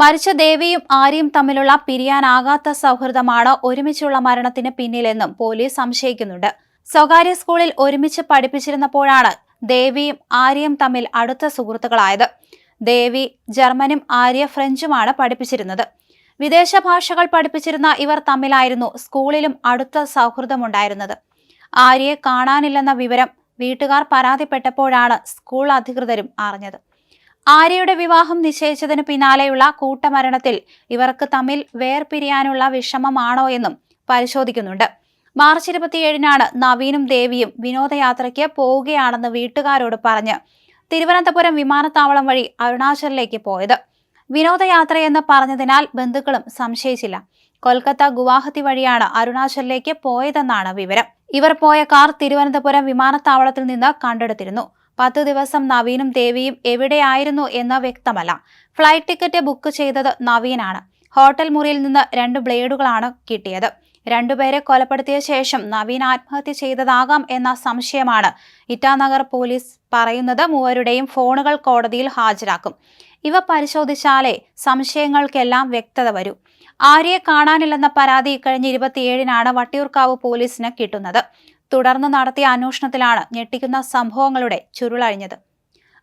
മരിച്ച ദേവിയും ആര്യയും തമ്മിലുള്ള പിരിയാനാകാത്ത സൗഹൃദമാണ് ഒരുമിച്ചുള്ള മരണത്തിന് പിന്നിലെന്നും പോലീസ് സംശയിക്കുന്നുണ്ട്. സ്വകാര്യ സ്കൂളിൽ ഒരുമിച്ച് പഠിപ്പിച്ചിരുന്നപ്പോഴാണ് ദേവിയും ആര്യയും തമ്മിൽ അടുത്ത സുഹൃത്തുക്കളായത്. ദേവി ജർമ്മനും ആര്യ ഫ്രഞ്ചുമാണ് പഠിപ്പിച്ചിരുന്നത്. വിദേശ ഭാഷകൾ പഠിപ്പിച്ചിരുന്ന ഇവർ തമ്മിലായിരുന്നു സ്കൂളിലും അടുത്ത സൗഹൃദമുണ്ടായിരുന്നത്. ആര്യയെ കാണാനില്ലെന്ന വിവരം വീട്ടുകാർ പരാതിപ്പെട്ടപ്പോഴാണ് സ്കൂൾ അധികൃതരും അറിഞ്ഞത്. ആര്യയുടെ വിവാഹം നിശ്ചയിച്ചതിന് പിന്നാലെയുള്ള കൂട്ടമരണത്തിൽ ഇവർക്ക് തമ്മിൽ വേർപിരിയാനുള്ള വിഷമമാണോ എന്നും പരിശോധിക്കുന്നുണ്ട്. മാർച്ച് ഇരുപത്തിയേഴിനാണ് നവീനും ദേവിയും വിനോദയാത്രയ്ക്ക് പോവുകയാണെന്ന് വീട്ടുകാരോട് പറഞ്ഞ് തിരുവനന്തപുരം വിമാനത്താവളം വഴി അരുണാചലിലേക്ക് പോയത്. വിനോദയാത്രയെന്ന് പറഞ്ഞതിനാൽ ബന്ധുക്കളും സംശയിച്ചില്ല. കൊൽക്കത്ത ഗുവാഹത്തി വഴിയാണ് അരുണാചലിലേക്ക് പോയതെന്നാണ് വിവരം. ഇവർ പോയ കാർ തിരുവനന്തപുരം വിമാനത്താവളത്തിൽ നിന്ന് കണ്ടെടുത്തിരുന്നു. പത്ത് ദിവസം നവീനും ദേവിയും എവിടെയായിരുന്നു എന്ന് വ്യക്തമല്ല. ഫ്ലൈറ്റ് ടിക്കറ്റ് ബുക്ക് ചെയ്തത് നവീനാണ്. ഹോട്ടൽ മുറിയിൽ നിന്ന് രണ്ട് ബ്ലേഡുകളാണ് കിട്ടിയത്. രണ്ടുപേരെ കൊലപ്പെടുത്തിയ ശേഷം നവീൻ ആത്മഹത്യ ചെയ്തതാകാം എന്ന സംശയമാണ്. ഇറ്റാനഗർ പോലീസ് പറയുന്നത് മൂവരുടെയും ഫോണുകൾ കോടതിയിൽ ഹാജരാക്കും. ഇവ പരിശോധിച്ചാലേ സംശയങ്ങൾക്കെല്ലാം വ്യക്തത വരൂ. ആര്യയെ കാണാനില്ലെന്ന പരാതി കഴിഞ്ഞ ഇരുപത്തിയേഴിനാണ് വട്ടിയൂർക്കാവ് പോലീസിന് കിട്ടുന്നത്. തുടർന്ന് നടത്തിയ അന്വേഷണത്തിലാണ് ഞെട്ടിക്കുന്ന സംഭവങ്ങളുടെ ചുരുളഴിഞ്ഞത്.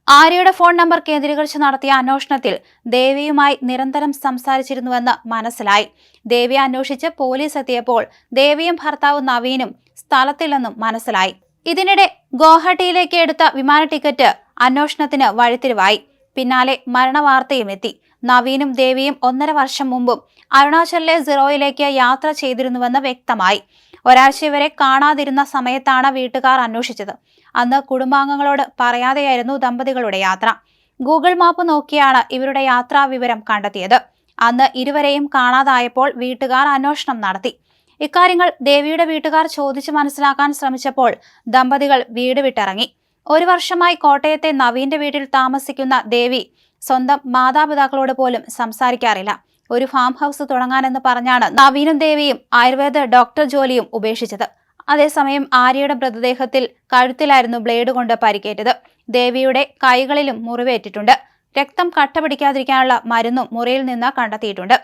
ആര്യയുടെ ഫോൺ നമ്പർ കേന്ദ്രീകരിച്ച് നടത്തിയ അന്വേഷണത്തിൽ ദേവിയുമായി നിരന്തരം സംസാരിച്ചിരുന്നുവെന്ന് മനസ്സിലായി. ദേവിയെ അന്വേഷിച്ച് പോലീസ് എത്തിയപ്പോൾ ദേവിയും ഭർത്താവ് നവീനും സ്ഥലത്തില്ലെന്നും മനസ്സിലായി. ഇതിനിടെ ഗോഹട്ടിയിലേക്ക് എടുത്ത വിമാന ടിക്കറ്റ് അന്വേഷണത്തിന് വഴിത്തിരിവായി. പിന്നാലെ മരണവാർത്തയും എത്തി നവീനും ദേവിയും ഒന്നര വർഷം മുമ്പും അരുണാചലിലെ സിറോയിലേക്ക് യാത്ര ചെയ്തിരുന്നുവെന്ന് വ്യക്തമായി. ഒരാഴ്ച വരെ കാണാതിരുന്ന സമയത്താണ് വീട്ടുകാർ അന്വേഷിച്ചത്. അന്ന് കുടുംബാംഗങ്ങളോട് പറയാതെയായിരുന്നു ദമ്പതികളുടെ യാത്ര. ഗൂഗിൾ മാപ്പ് നോക്കിയാണ് ഇവരുടെ യാത്രാ വിവരം കണ്ടെത്തിയത്. അന്ന് ഇരുവരെയും കാണാതായപ്പോൾ വീട്ടുകാർ അന്വേഷണം നടത്തി. ഇക്കാര്യങ്ങൾ ദേവിയുടെ വീട്ടുകാർ ചോദിച്ചു മനസ്സിലാക്കാൻ ശ്രമിച്ചപ്പോൾ ദമ്പതികൾ വീട് വിട്ടിറങ്ങി. ഒരു വർഷമായി കോട്ടയത്തെ നവീന്റെ വീട്ടിൽ താമസിക്കുന്ന ദേവി സ്വന്തം മാതാപിതാക്കളോട് പോലും സംസാരിക്കാറില്ല. ഒരു ഫാം ഹൗസ് തുടങ്ങാനെന്ന് പറഞ്ഞാണ് നവീനും ദേവിയും ആയുർവേദ ഡോക്ടർ ജോലിയും ഉപേക്ഷിച്ചത്. അതേസമയം ആര്യയുടെ മൃതദേഹത്തിൽ കഴുത്തിലായിരുന്നു ബ്ലേഡ് കൊണ്ട് പരിക്കേറ്റത്. ദേവിയുടെ കൈകളിലും മുറിവേറ്റിട്ടുണ്ട്. രക്തം കട്ട പിടിക്കാതിരിക്കാനുള്ള മരുന്നും മുറിയിൽ നിന്ന് കണ്ടെത്തിയിട്ടുണ്ട്.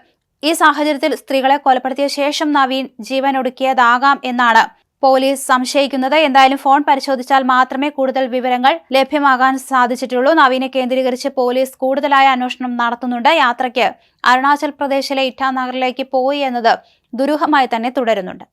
ഈ സാഹചര്യത്തിൽ സ്ത്രീകളെ കൊലപ്പെടുത്തിയ ശേഷം നവീൻ ജീവൻ ഒടുക്കിയതാകാം എന്നാണ് പോലീസ് സംശയിക്കുന്നത്. എന്തായാലും ഫോൺ പരിശോധിച്ചാൽ മാത്രമേ കൂടുതൽ വിവരങ്ങൾ ലഭ്യമാകാൻ സാധിച്ചിട്ടുള്ളൂ. നവീനെ കേന്ദ്രീകരിച്ച് പോലീസ് കൂടുതലായ അന്വേഷണം നടത്തുന്നുണ്ട്. യാത്രയ്ക്ക് അരുണാചൽ പ്രദേശിലെ ഇറ്റാനഗറിലേക്ക് പോയി എന്നത് ദുരൂഹമായി തന്നെ തുടരുന്നുണ്ട്.